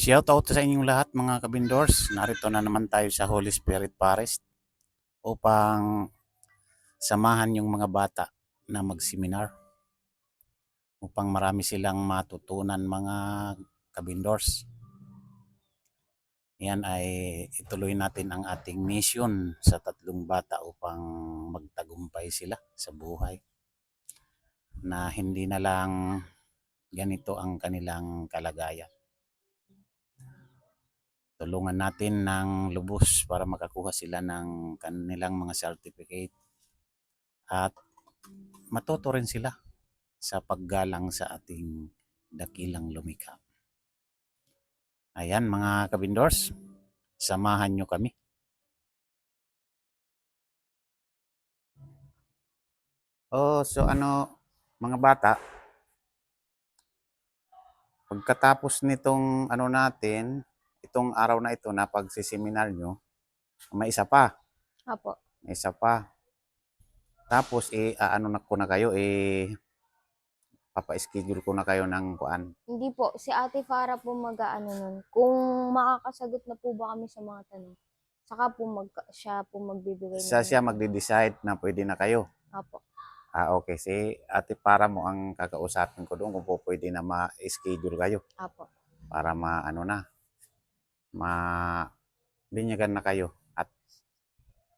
Shout out sa inyong lahat mga kabindors. Narito na naman tayo sa Holy Spirit Forest upang samahan yung mga bata na mag-seminar upang marami silang matutunan mga kabindors. Yan ay ituloy natin ang ating mission sa tatlong bata upang magtagumpay sila sa buhay. Na hindi na lang ganito ang kanilang kalagayan tulungan natin ng lubos para makakuha sila ng kanilang mga certificate at matuto rin sila sa paggalang sa ating dakilang lumikha. Ayan mga kabindors, samahan nyo kami. Oh, so ano, mga bata, pagkatapos nitong ano natin, itong araw na ito na pagsiseminar nyo, may isa pa. Apo. May isa pa. Tapos, eh, ano na ko na kayo, eh, papa-schedule ko na kayo ng kuan. Hindi po, si Ate Farah po mag-ano nun. Kung makakasagot na po ba kami sa mga tanong, saka po mag, siya po magbibigay Sa ng- siya magde-decide na pwede na kayo. Apo. Ah, okay. Si ate para mo ang kakausapin ko doon kung po pwede na ma-schedule kayo Apo. para ma, ano na, ma, binyagan na kayo. At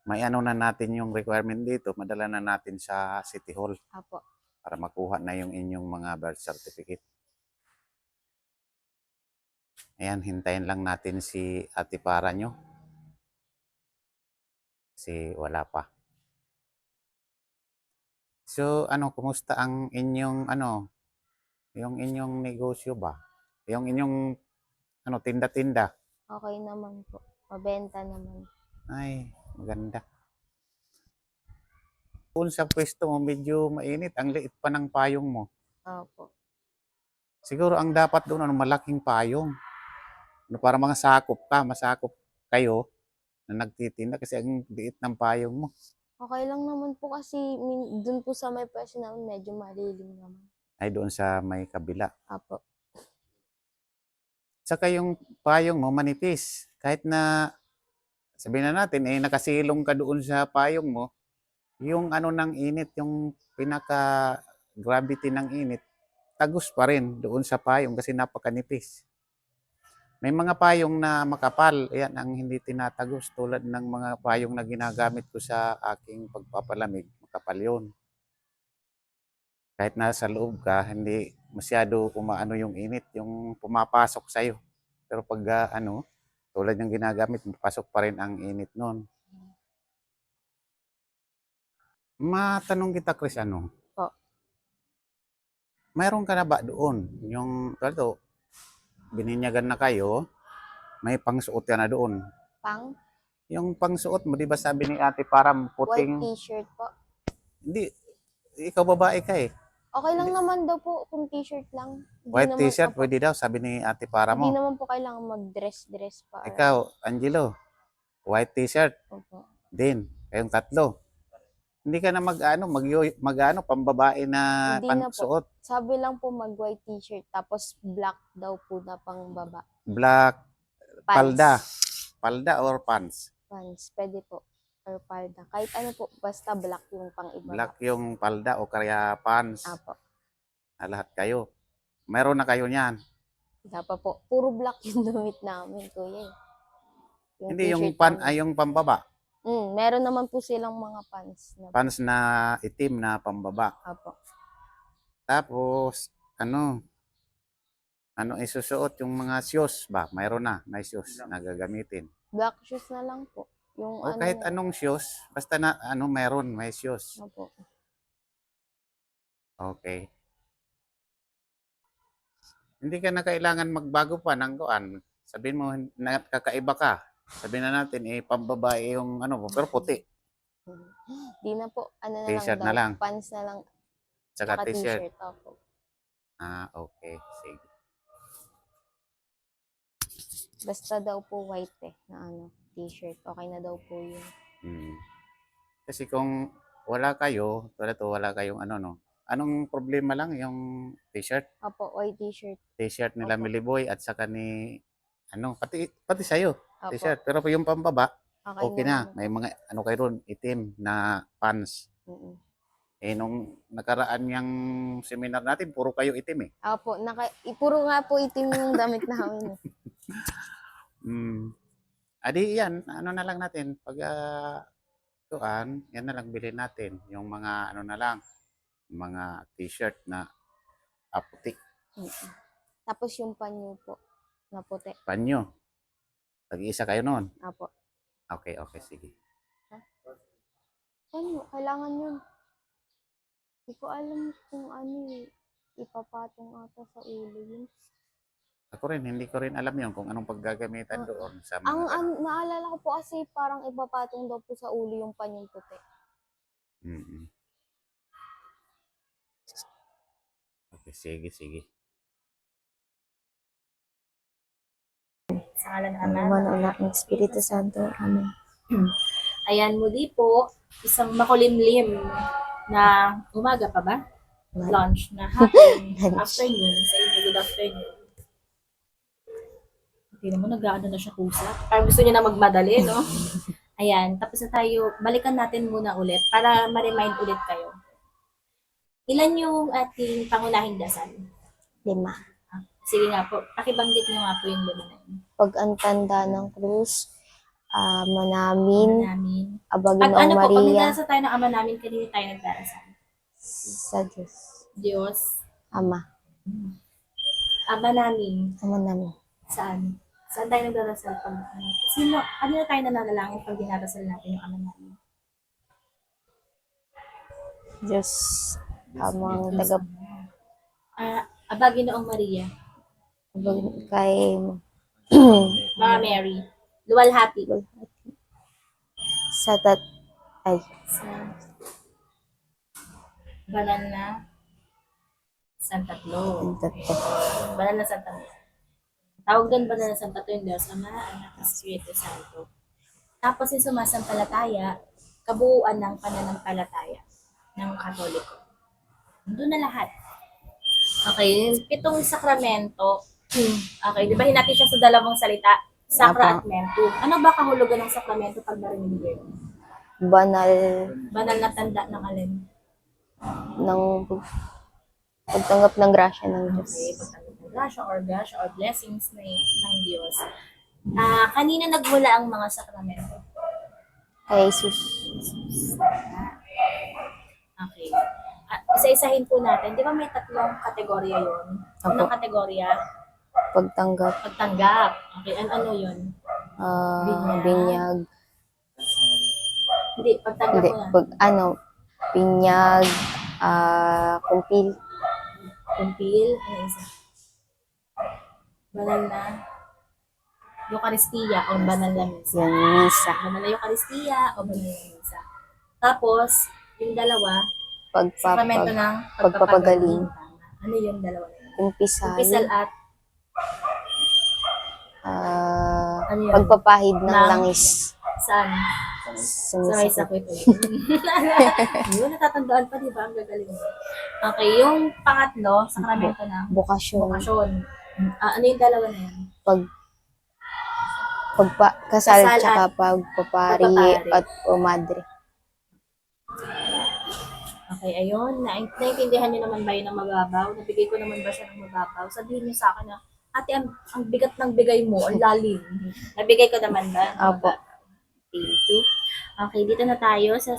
may ano na natin yung requirement dito, madala na natin sa City Hall. Apo. para makuha na yung inyong mga birth certificate. Ayan, hintayin lang natin si ate para nyo. Kasi wala pa. So, ano, kumusta ang inyong, ano, yung inyong negosyo ba? Yung inyong, ano, tinda-tinda? Okay naman po. Mabenta naman. Ay, maganda. Kung sa pwesto mo, medyo mainit. Ang liit pa ng payong mo. Apo. Siguro ang dapat doon ano malaking payong. Ano para mga sakop ka, masakop kayo na nagtitinda kasi ang liit ng payong mo. Okay lang naman po kasi dun po sa may pwesto namin medyo malilim naman. Ay doon sa may kabila. Apo. Saka yung payong mo manipis. Kahit na sabihin na natin eh nakasilong ka doon sa payong mo, yung ano ng init, yung pinaka gravity ng init, tagus pa rin doon sa payong kasi napakanipis. May mga payong na makapal, ayan ang hindi tinatagos tulad ng mga payong na ginagamit ko sa aking pagpapalamig, makapal yun. Kahit nasa loob ka, hindi masyado umaano yung init, yung pumapasok sa'yo. Pero pag ah, ano, tulad ng ginagamit, pasok pa rin ang init nun. Matanong kita, Chris, ano? Po. Mayroon ka na ba doon? Yung, tulad bininyagan na kayo, may pangsuot ka na doon. Pang Yung pangsuot mo, di ba sabi ni ate white puting, t-shirt po. hindi, ikaw babae ka eh. Okay lang naman daw po kung t-shirt lang. Hindi White naman- t-shirt, Apo. pwede daw, sabi ni ate para Hindi mo. naman po kailangan mag-dress-dress pa. or- Ikaw, Angelo, white t-shirt, Opo. din. Kayong tatlo. Hindi ka na mag-ano, mag, ano, pambabae na Hindi na po. pansuot. Sabi lang po mag-white t-shirt tapos black daw po na pang baba. Black, Pants. palda. Palda or pants. Pants. Pwede po. Or palda. Kahit ano po, basta black yung pang iba. Black yung palda o kaya pants. Apo. Na lahat kayo. Meron na kayo niyan. Wala pa po. Puro black yung damit namin, kuya. eh. Hindi yung pan namin. ay yung pambaba. Mm, meron naman po silang mga pants. Na, Pants na itim na pambaba. Apo. Tapos ano ano isusuot yung mga shoes ba? Mayroon na, may shoes na gagamitin. Black shoes na lang po. Yung O ano kahit anong shoes, basta na ano meron, may shoes. Opo. Okay. Hindi ka na kailangan magbago pa ng kuan. Sabihin mo na kakaiba ka. Sabihin na natin eh pambabae yung ano mo, pero puti. Di na po. Ano na T-shirt lang na lang. Pants na lang. Tsaka t-shirt. Opo. Ah, okay. Sige. Basta daw po white eh. Na ano. T-shirt. Okay na daw po yun. Hmm. Kasi kung wala kayo, tulad to, wala kayong ano no. Anong problema lang yung t-shirt? Opo, white t-shirt. T-shirt nila Opo. Miliboy at saka ni ano, pati pati sa'yo, Opo. t-shirt. Pero yung pambaba, Okay, okay na. naman. May mga ano kayo ron, itim na pants. Mm-mm. Eh, nung nakaraan yung seminar natin, puro kayo itim eh. Opo, naka, puro nga po itim yung damit namin. Mm. Adi yan, ano na lang natin, pag ah, tuan, yan na lang bilhin natin. Yung mga ano na lang, mga t-shirt na aputik, Mm-mm. Tapos yung panyo po, na puti. panyo. Tag-iisa kayo noon. Apo. Okay, okay, sige. Panyo, kailangan yun. Hindi ko alam kung ano eh. Ipapatong ata sa ulo yun. Ako rin, hindi ko rin alam yun kung anong paggagamitan Ah. doon sa mga Ang ganun. an, naalala ko po kasi parang ipapatong daw po sa ulo yung panyong puti. Mm-mm. Okay, sige, sige. Sa ngalan ng Ang Ama. Ama ng Anak ng Espiritu Santo. Amen. Ayan, muli po, isang makulimlim na umaga pa ba? Lunch na Lunch. afternoon, sa inyo, good afternoon. Tingnan mo, nag-ano na siya kusa. Parang gusto niya na magmadali, no? Ayan, tapos na tayo, balikan natin muna ulit para ma-remind ulit kayo. Ilan yung ating pangunahing dasal? Lima. Sige nga po, pakibanggit niyo nga po yung lima na yun. Pag ang tanda ng krus, ama namin, namin. abagin Pag ano po, pag Maria, nagdarasal tayo ng ama namin, kanina tayo nagdarasal. sa Diyos. Diyos, Ama. ama namin, Ama namin. saan? Saan tayo nagdarasal pag ano? Sino, ano na tayo nananalangin pag dinarasal natin yung ama namin? Diyos. Amang taga Ah, Aba, Ginoong Maria, abagin kay Mama Mary, luwalhati sa tat ay sa banal na Santa Claus. tato. Banal na Santa Claus. Tawag doon banal na Claus yung Diyos, Ama, Anak, at Espiritu Santo. Tapos yung sumasampalataya, kabuuan ng pananampalataya ng Katoliko. Doon na lahat. Okay, yung pitong sakramento, okay, di ba hinati siya sa dalawang salita? Sakra at mento. Ano ba kahulugan ng sakramento pag narinig mo yun? Banal Banal na tanda ng alin? ng pagtanggap ng grasya ng Diyos. Okay, pagtanggap ng grasya or grasya or blessings ng, ng Diyos. Ah, kanina nagmula ang mga sakramento. Kay Jesus. Okay. Ah, isa-isahin po natin. Di ba may tatlong kategorya yun? Unang Opo. kategorya, Pagtanggap. pagtanggap. Okay, an ano yun? ah, Binyag. binyag. Hindi, pagtanggap Hindi. mo na. Pag ano, binyag. ah kumpil. Kumpil, ano isa? Banal na Eucharistia o banal na misa. Yan, misa. Banal na Eucharistia o banal na misa. Tapos, yung dalawa, sakramento Pagpapag, ng pagpapagaling. Ano yung dalawa na yun? umpisal. Umpisal at ah, Ano yun? pagpapahid ng Ng- langis. saan? Sa may Sumisipot. sakit ulit. Yun, natatandaan pa, di ba? Ang gagaling mo. Okay, yung pangatlo, sakramento ng Bukasyon. bukasyon. Ah, ano yung dalawa na yun? Pag pagpa, kasal, Kasal tsaka at pagpapari pagpapari. at pumadre. Okay, ayun. Na naintindihan niyo naman ba yun ng mababaw? Nabigay ko naman ba siya ng mababaw? Sabihin niyo sa akin na, ate, ang, ang bigat ng bigay mo, ang lalim. Nabigay ko naman ba? Opo. Thank you. Okay, dito na tayo sa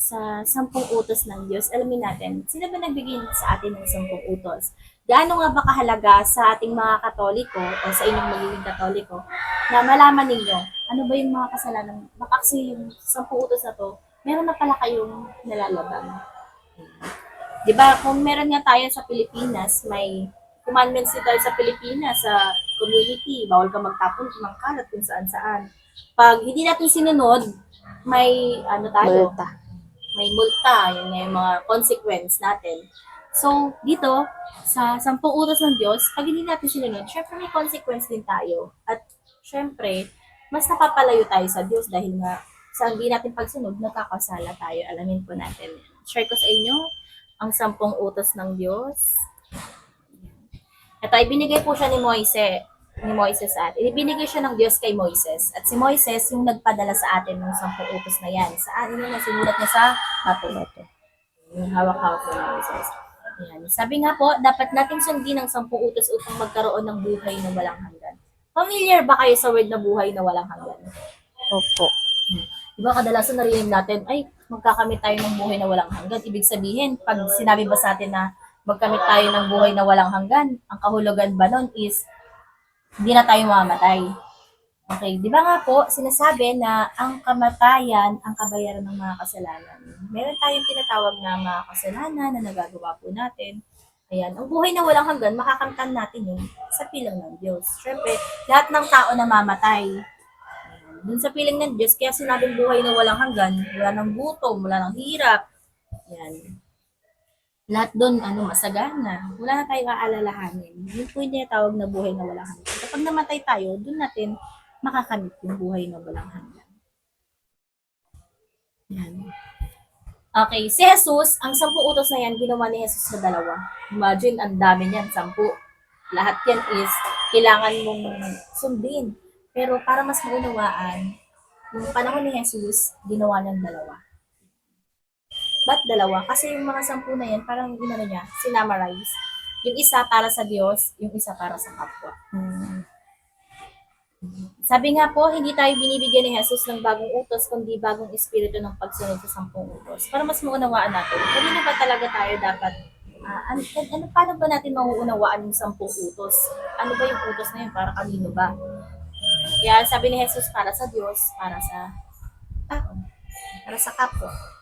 sa sampung utos ng Diyos. Alamin natin, sino ba nagbigay sa atin ng sampung utos? Gaano nga ba kahalaga sa ating mga katoliko o sa inyong magiging katoliko na malaman ninyo ano ba yung mga kasalanan? Baka yung sampung utos na to, meron na pala kayong nalalabang. Di ba, kung meron nga tayo sa Pilipinas, may commandments din tayo sa Pilipinas, sa community, bawal ka magtapon ng kalat kung saan-saan. Pag hindi natin sinunod, may ano tayo, Multa. May multa, yun nga yung mga consequence natin. So, dito, sa sampung utos ng Diyos, pag hindi natin sinunod, syempre may consequence din tayo. At syempre, mas napapalayo tayo sa Diyos dahil nga sa hindi natin pagsunod, nagkakasala tayo. Alamin po natin. Share ko sa inyo ang sampung utos ng Diyos. Ito ay binigay po siya ni Moise ni Moises atin. Ibinigay siya ng Diyos kay Moises. At si Moises yung nagpadala sa atin ng sampung utos na yan. Saan yun na sinulat niya sa bato. Yung hawak-hawak ni Moises. Yan. Sabi nga po, dapat nating sundin ang sampung utos upang magkaroon ng buhay na walang hanggan. Familiar ba kayo sa word na buhay na walang hanggan? Opo. Di ba kadalasan narinig natin, ay, magkakamit tayo ng buhay na walang hanggan. Ibig sabihin, pag sinabi ba sa atin na magkamit tayo ng buhay na walang hanggan, ang kahulugan ba nun is, hindi na tayo mamamatay. Okay, di ba nga po, sinasabi na ang kamatayan ang kabayaran ng mga kasalanan. Meron tayong tinatawag na mga kasalanan na nagagawa po natin. Ayan, ang buhay na walang hanggan, makakamtan natin yun sa pilang ng Diyos. Siyempre, lahat ng tao na mamatay, dun sa piling ng Diyos, kaya sinabing buhay na walang hanggan, wala ng gutom, wala ng hirap. Yan. Lahat doon, ano, masagana. Wala na tayong aalalahanin. Yun po yung tinatawag na buhay na walang hanggan. Kapag namatay tayo, doon natin makakamit yung buhay na walang hanggan. Yan. Okay, si Jesus, ang sampu utos na yan, ginawa ni Jesus sa dalawa. Imagine, ang dami niyan, sampu. Lahat yan is, kailangan mong sundin. Pero para mas maunawaan, yung panahon ni Jesus, ginawa niyang dalawa. Ba't dalawa? Kasi yung mga sampu na yan, parang inano niya, sinamarize. Yung isa para sa Diyos, yung isa para sa kapwa. Mm. Sabi nga po, hindi tayo binibigyan ni Jesus ng bagong utos, kundi bagong espiritu ng pagsunod sa sampung utos. Para mas maunawaan natin, kanino ba talaga tayo dapat, ah, ano, ano, paano ba natin mauunawaan yung sampung utos? Ano ba yung utos na yun? Para kanino ba? Kaya sabi ni Jesus, para sa Diyos, para sa tao, para sa kapwa.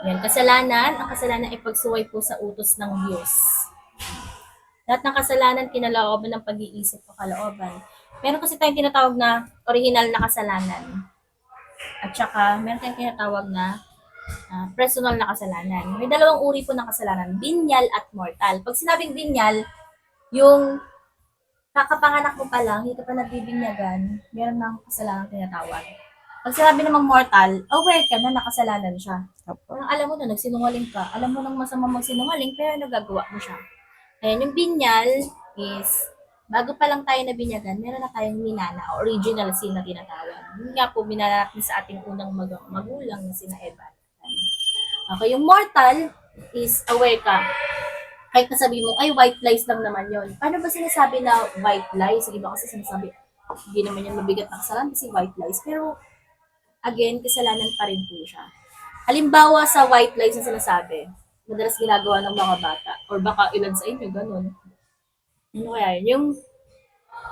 Yan, kasalanan, ang kasalanan ay pagsuway po sa utos ng Diyos. Lahat ng kasalanan, kinalooban ng pag-iisip o kalooban. Meron kasi tayong tinatawag na original na kasalanan. At saka, meron tayong tinatawag na ah, personal na kasalanan. May dalawang uri po ng kasalanan, binyal at mortal. Pag sinabing binyal, yung kakapanganak mo pa lang, hindi ka pa nagbibinyagan, meron ng kasalanan tinatawag. Pag sinabi namang mortal, aware ka na nakasalanan siya. Opo. Parang alam mo na nagsinungaling ka, alam mo nang masama magsinungaling, pero nagagawa mo siya. Ayan, yung binyal is, bago pa lang tayo nabinyagan, meron na tayong minana, original sin na tinatawag. Yun nga po, minana natin sa ating unang mag- magulang na sina Eva. Okay, yung mortal is aware ka. Kahit nasabi mo, ay, white lies lang naman yon. Paano ba sinasabi na white lies? Yung iba kasi sinasabi, hindi naman yan mabigat na kasalanan kasi white lies. Pero, again, kasalanan pa rin po siya. Halimbawa sa white lies na sinasabi, madalas ginagawa ng mga bata, or baka ilan sa inyo, ganun. Ano kaya yun? Yung,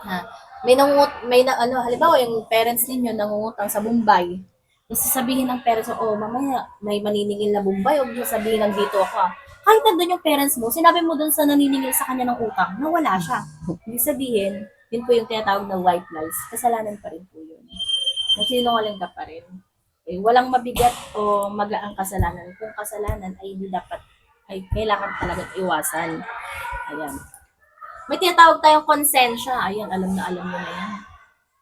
ha, may nangungut, may na, ano, halimbawa yung parents ninyo nangungutang sa Bombay, tapos sasabihin ng parents oh, mamaya, may maniningil na Bombay, huwag mo sabihin ng dito ako. ah." Kahit nandun yung parents mo, sinabi mo dun sa naniningil sa kanya ng utang, na wala siya. Ibig sabihin, yun po yung tinatawag na white lies. Kasalanan pa rin po yun. Nagsinungaling ka pa rin. Eh, walang mabigat o magaang kasalanan. Kung kasalanan ay hindi dapat, ay kailangan talaga iwasan. Ayan. May tinatawag tayong konsensya. Ayan, alam na alam mo na yan.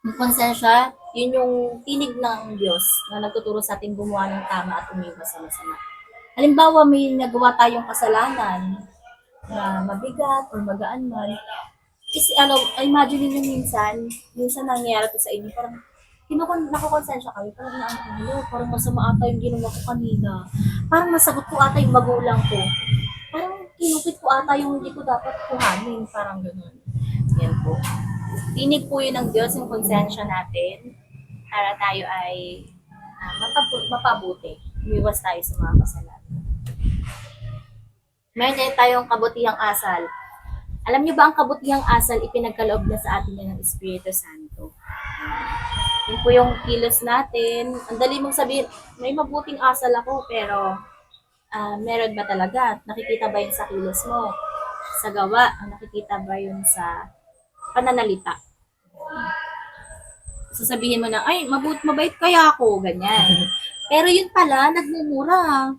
Yung konsensya, yun yung tinig ng Diyos na nagtuturo sa ating gumawa ng tama at umiwas sa masama. Halimbawa, may nagawa tayong kasalanan na mabigat or magaan man. Kasi ano, imagine niyo minsan, minsan nangyayari to sa inyo, parang kinukon, nakukonsensya kayo, parang na ano, parang masama ata yung ginawa ko kanina. Parang nasagot ko ata yung magulang ko. Parang kinupit ko ata yung hindi ko dapat kuhanin, parang ganun. Yan po. Tinig po yun ng Diyos, yung konsensya natin, para tayo ay ah, mapabu- mapabuti. Umiwas tayo sa mga kasalanan. Meron din tayong kabutihang asal. Alam niyo ba ang kabutihang asal ipinagkaloob na sa atin ng Espiritu Santo? Yun po yung kilos natin. Ang dali mong sabihin, may mabuting asal ako, pero ah, meron ba talaga? Nakikita ba yun sa kilos mo? Sa gawa? Nakikita ba yun sa pananalita? Sasabihin mo na, ay, mabut, mabait kaya ako, ganyan. Pero yun pala, nagmumura.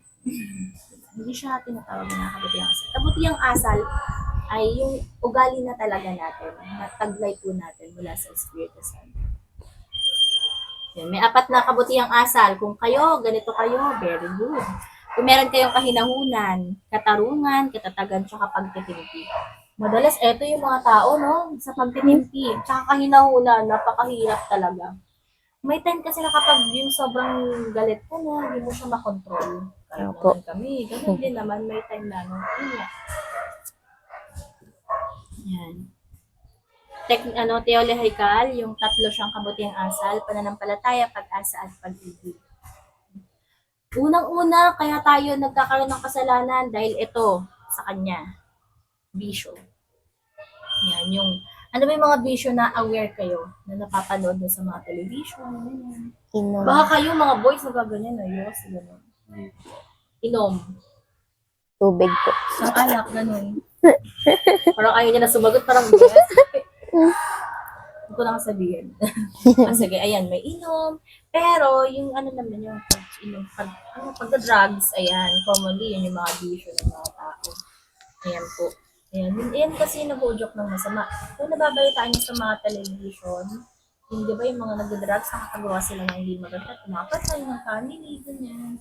Hindi siya tinatawag na kabutihang asal. Kabutihang asal ay yung ugali na talaga natin, na taglay po natin mula sa Espiritu Santo. Yan, may apat na kabutihang asal. Kung kayo, ganito kayo, very good. Kung meron kayong kahinahunan, katarungan, katatagan, tsaka pagtitimpi. Madalas, eto yung mga tao, no? Sa pagtitimpi. Tsaka kahinahuna, napakahirap talaga. May time kasi na kapag yung sobrang galit ka na, hindi mo siya makontrol. Kaya naman kami. Ganun din naman, may time na, no? Yan. Tek, ano, Teole Haikal, yung tatlo siyang kabutiang asal, pananampalataya, pag-asa at pag-ibig. Unang-una, kaya tayo nagkakaroon ng kasalanan dahil ito sa kanya. Bisyo. Yan, yung, ano ba yung mga bisyo na aware kayo na napapanood nyo sa mga television, ganyan. Inom. Baka kayo mga boys nagaganyan, ayos, gano'n. Inom. Tubig po. Ang alak, ganun. parang ayaw niya na sumagot, parang yes. Hindi ko lang sabihin. ah, sige, ayan, may inom. Pero, yung ano naman, yung pag, inom, pag, ano, pagka-drugs, ayan, commonly, yun yung mga bisyo ng mga tao. Ayan po. Ayan, ayan kasi nag-joke ng masama. Kung nababalitaan niyo sa mga television, yung di ba yung mga nag-drugs, nakakagawa sila ng hindi maganda, tumapatay ng family, ganyan.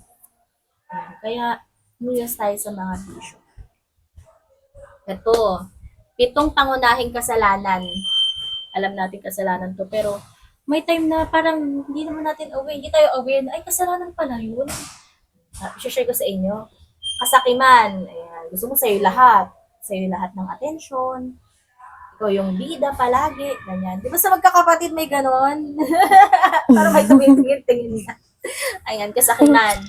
Ayan, kaya, muyos tayo sa mga bisyo. Ito, pitong pangunahing kasalanan. Alam natin kasalanan to, pero may time na parang hindi naman natin aware, hindi tayo aware na, ay, kasalanan pala yun. Uh, share ko sa inyo. Kasakiman, ayan, gusto mo sa'yo lahat. Sa'yo lahat ng attention. Ikaw yung bida palagi, ganyan. Di ba sa magkakapatid may ganon? Para may tumingin, tingin na. Ayan, kasakiman.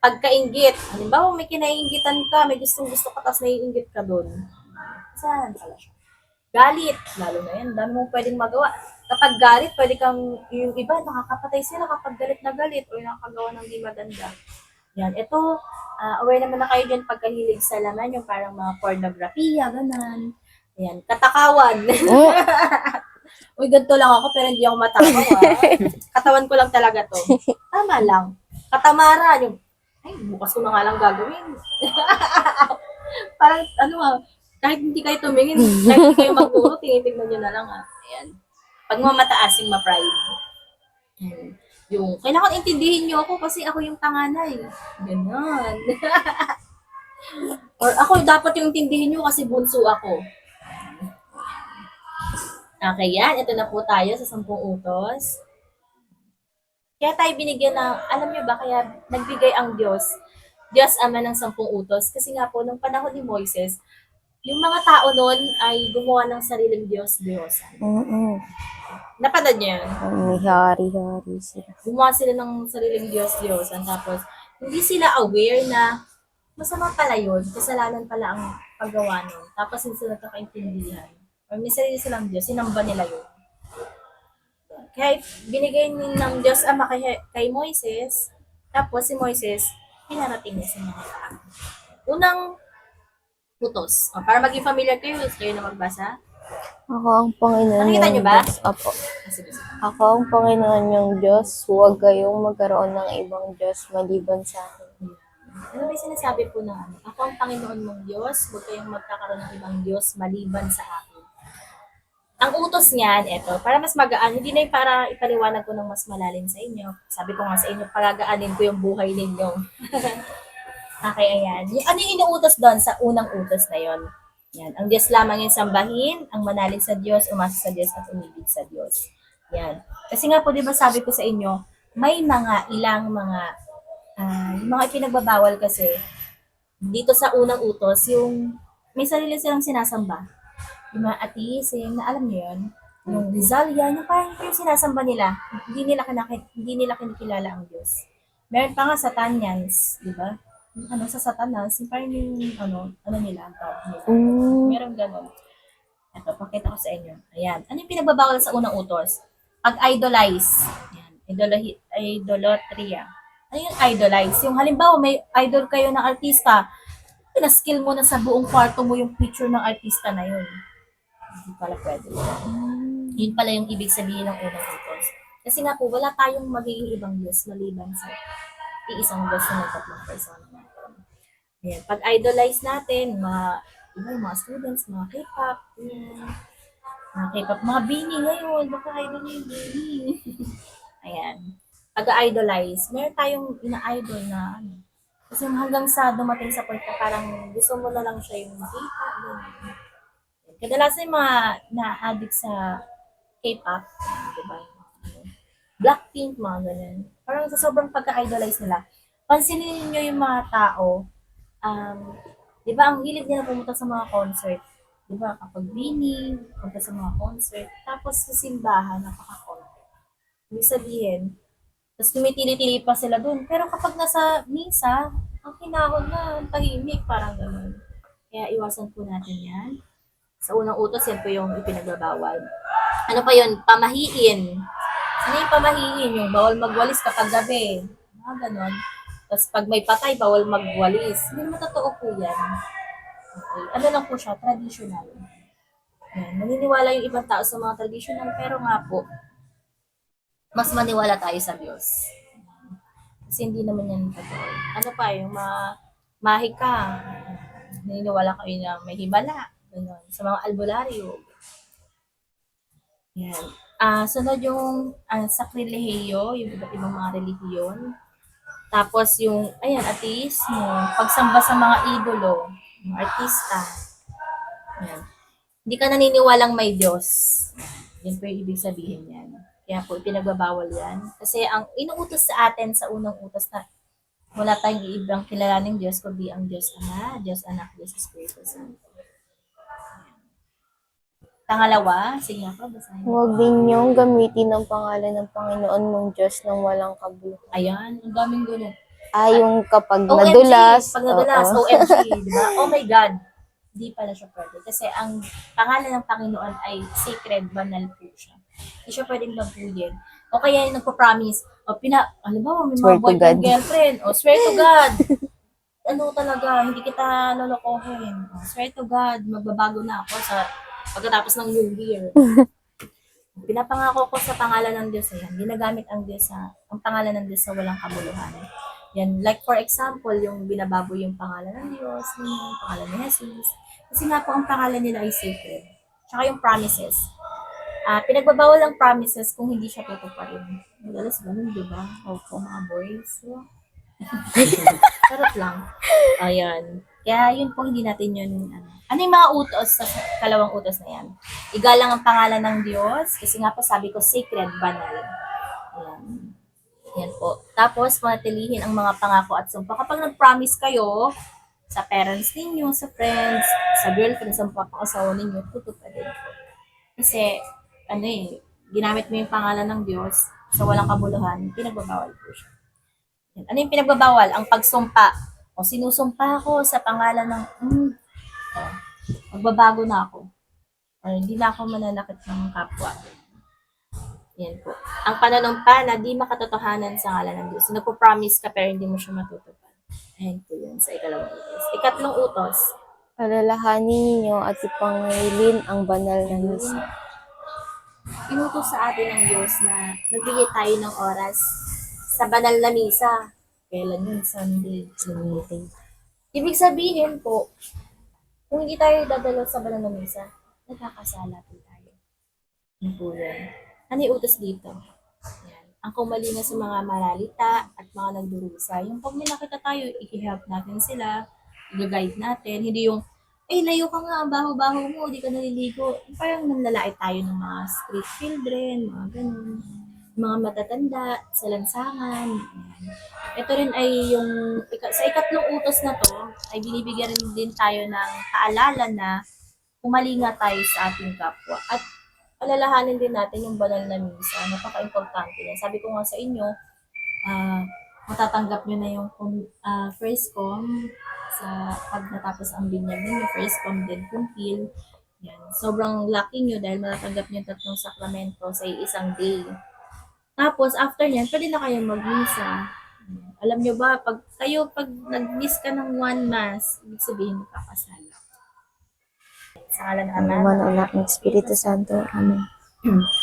Pagkaingit. Halimbawa, may kinaingitan ka, may gustong gusto ka, tapos naiingit ka doon. Saan pala siya? Galit. Lalo na yan, dami mong pwedeng magawa. Kapag galit, pwede kang, yung iba, nakakapatay sila kapag galit na galit o nakakagawa ng di maganda. Yan, ito, ah, aware naman na kayo dyan pagkahilig sa laman, yung parang mga pornografiya, ganan. Ayan, katakawan. Uy, ganito lang ako, pero hindi ako matakaw, ah. Katawan ko lang talaga to. Tama lang. Katamara, yung, ay, bukas ko na nga lang gagawin. parang, ano ah, kahit hindi kayo tumingin, kahit hindi kayo magturo, tinitignan nyo na lang ah. Ayan. Pag mamataas yung ma-pride. Ayan. Yung, kailangan intindihin nyo ako kasi ako yung tanganay. Ganon. Or ako dapat yung intindihin nyo kasi bunso ako. Okay, yan. Ito na po tayo sa sampung utos. Kaya tayo binigyan ng, alam nyo ba, kaya nagbigay ang Diyos, Diyos Ama ng sampung utos. Kasi nga po, nung panahon ni Moises, yung mga tao noon ay gumawa ng sariling Diyos, Diyos. Mm-mm. Napanood niyo yun? May hari-hari sila. gumawa sila ng sariling Diyos-Diyosan. Tapos, hindi sila aware na masama pala yun. Kasalanan pala ang paggawa nun. Tapos, hindi sila kakaintindihan. Or may sarili silang Diyos. Sinamba nila yun. Kaya binigay ni ng Diyos Ama kay, kay Moises. Tapos, si Moises, pinarating niya sa mga tao. Unang putos. O, para maging familiar kayo, kayo na magbasa. Ako ang Panginoon Nakita yung niyo ba? Diyos. Opo. Ah, sige, sige. Ako ang Panginoon yung Diyos. Huwag kayong magkaroon ng ibang Diyos maliban sa akin. Ano ba yung sinasabi po na ano? Ako ang Panginoon mong Diyos, huwag kayong magkakaroon ng ibang Diyos maliban sa akin. Ang utos niyan, eto, para mas magaan, hindi na yung para ipaliwanag ko ng mas malalim sa inyo. Sabi ko nga sa inyo, pagagaanin ko yung buhay ninyo. okay, ayan. Ano yung inuutos doon sa unang utos na yon? Yan. Ang Diyos lamang yung sambahin, ang manalig sa Diyos, umasa sa Diyos, at umibig sa Diyos. Yan. Kasi nga po, di ba sabi ko sa inyo, may mga ilang mga yung mga ipinagbabawal kasi dito sa unang utos, yung may sarili silang sinasamba. Yung mga atheism, na alam niyo yun, yung Rizal yan, yung parang yung sinasamba nila, hindi nila, hindi nila kinikilala ang Diyos. Meron pa nga Satanians, di ba? Ano sa Satanas, yung parang yung ano, ano nila, ang tawag nila. Mm. Meron ganun. Ito, pakita ko sa inyo. Ayan. Ano yung pinagbabawal sa unang utos? Pag-idolize. Ayan. Idolo- idolatria. Ano yung idolize? Yung halimbawa, may idol kayo ng artista, pinaskill mo na sa buong kwarto mo yung picture ng artista na yun. Hindi pala pwede. Yun pala yung ibig sabihin ng unang utos. Kasi nga po, wala tayong magiging ibang Diyos maliban sa iisang Diyos na tatlong persona. Ayan. Pag-idolize natin, mga, yung mga students, mga K-pop. Mga K-pop, mga bini ngayon, baka idol niyo yung bini. Ayan. Pag-idolize, meron tayong ina-idol na ano. Kasi hanggang sa dumating sa point na parang gusto mo na lang siya yung makita. ganun. Kadalasan yung mga na-addict sa K-pop, di ba? Ano, Blackpink, mga ganun. Parang sa sobrang pagka-idolize nila. Pansinin niyo yung mga tao, um, di ba, ang hilig nila pumunta sa mga concert. Di ba, kapag bining, punta sa mga concert. Tapos sa simbahan, napaka-konti. Ibig sabihin, tapos tumitili-tili pa sila dun. Pero kapag nasa misa, ang hinahon na, ang tahimik, parang gano'n. Kaya iwasan po natin yan. Sa unang utos, yan po yung ipinagbabawal. Ano pa yun? Pamahiin. Ano yung pamahiin? Yung bawal magwalis kapag gabi. Mga ganon. Tapos pag may patay, bawal magwalis. Hindi naman totoo po yan. Okay. Ano lang po siya? Traditional. Yan. Naniniwala yung ibang tao sa mga traditional, pero nga po, mas maniwala tayo sa Diyos. Kasi hindi naman yan totoo. Ano pa, yung ma mahika. Naniniwala kayo na may himala. Ganun. Sa mga albularyo. Yan. Ah, sunod yung uh, sakrilihiyo, yung iba't ibang mga relihiyon. Tapos yung, ayan, ateismo, pagsamba sa mga idolo, mga artista. Yan. Hindi ka naniniwalang may Diyos. Yan po yung ibig sabihin yan. Kaya po, pinagbabawal yan. Kasi ang inuutos sa atin sa unang utos na wala tayong ibang kilalaning Diyos, kundi ang Diyos Ama, Diyos Anak, Diyos Espiritu Santo. Pangalawa, sige nga po, basahin. Huwag ninyong gamitin ang pangalan ng Panginoon mong Diyos nang walang kabuluhan. Ayan, ang daming gulo. Ay, yung kapag OMG, nadulas. pag nadulas, oo. OMG, di ba? Oh my God. Hindi pala siya pwede. Kasi ang pangalan ng Panginoon ay sacred, banal po siya. Hindi siya pwedeng baguhin. O kaya yung nagpo-promise, o pina, alam mo, may Swear mga to boyfriend, God. girlfriend, o swear to God. ano talaga, hindi kita lolokohin. O, swear to God, magbabago na ako sa pagkatapos ng New Year. Pinapangako ko sa pangalan ng Diyos, ayan, ginagamit ang Diyos sa, ang pangalan ng Diyos sa walang kabuluhan. Yan, like for example, yung binababoy yung pangalan ng Diyos, yung pangalan ni Jesus. Kasi nga po, ang pangalan nila ay sacred. Tsaka yung promises. Ah, pinagbabawal ang promises kung hindi siya tutuparin. Madalas ganun, di ba? Opo, mga boys. So, Charot lang. Ayan. Kaya yun po, hindi natin yun, ano. Ano yung mga utos sa kalawang utos na yan? Igalang ang pangalan ng Diyos, kasi nga po sabi ko, sacred, banal. Ayan. Yan po. Tapos, panatilihin ang mga pangako at sumpa. Kapag nag-promise kayo sa parents ninyo, sa friends, sa girlfriend, sa papakasawa ninyo, tutuparin po. Kasi, ano eh, ginamit mo yung pangalan ng Diyos sa walang kabuluhan, pinagbabawal po siya. Ano yung pinagbabawal? Ang pagsumpa. O sinusumpa ako sa pangalan ng, mm, o, magbabago na ako. Or hindi na ako mananakit ng kapwa. Yan po. Ang pananumpa na di makatotohanan sa ngalan ng Diyos. Nagpo-promise ka pero hindi mo siya matutupad. Ayan po yun sa ikalawang utos. Ikatlong utos. Alalahanin ninyo at ipangilin ang banal na misa. Inutos sa atin ng Diyos na magbigay tayo ng oras sa banal na misa. Kailan yun? Sunday. Sunday. Ibig sabihin po, kung hindi tayo dadalo sa banal na misa, nagkakasala po tayo. Yun po yun. Ano yung utos dito? Yan. Ang kumalinga sa mga maralita at mga nagdurusa. Yung pag may nakita tayo, i-help natin sila, i-guide natin. Hindi yung, eh, layo ka nga, baho-baho mo, di ka naliligo. Parang nanlalait tayo ng mga street children, mga ganun. Mga matatanda, sa lansangan. Ito rin ay yung, sa ikatlong utos na to, ay binibigyan rin din tayo ng paalala na humalinga tayo sa ating kapwa. At alalahanin din natin yung banal na misa. Napaka-importante yan. Sabi ko nga sa inyo, ah matatanggap nyo na yung ah, first com sa pag natapos ang binyag ninyo, first com din kumpil. Yan. Sobrang lucky nyo dahil matatanggap nyo yung tatlong sakramento sa isang day. Tapos, after nyan, pwede na kayo mag-misa. Yan. Alam nyo ba, pag kayo, pag nag-miss ka ng one mass, ibig sabihin magkakasala. Sa ngalan ng Ama, ng Espiritu Santo. Amen.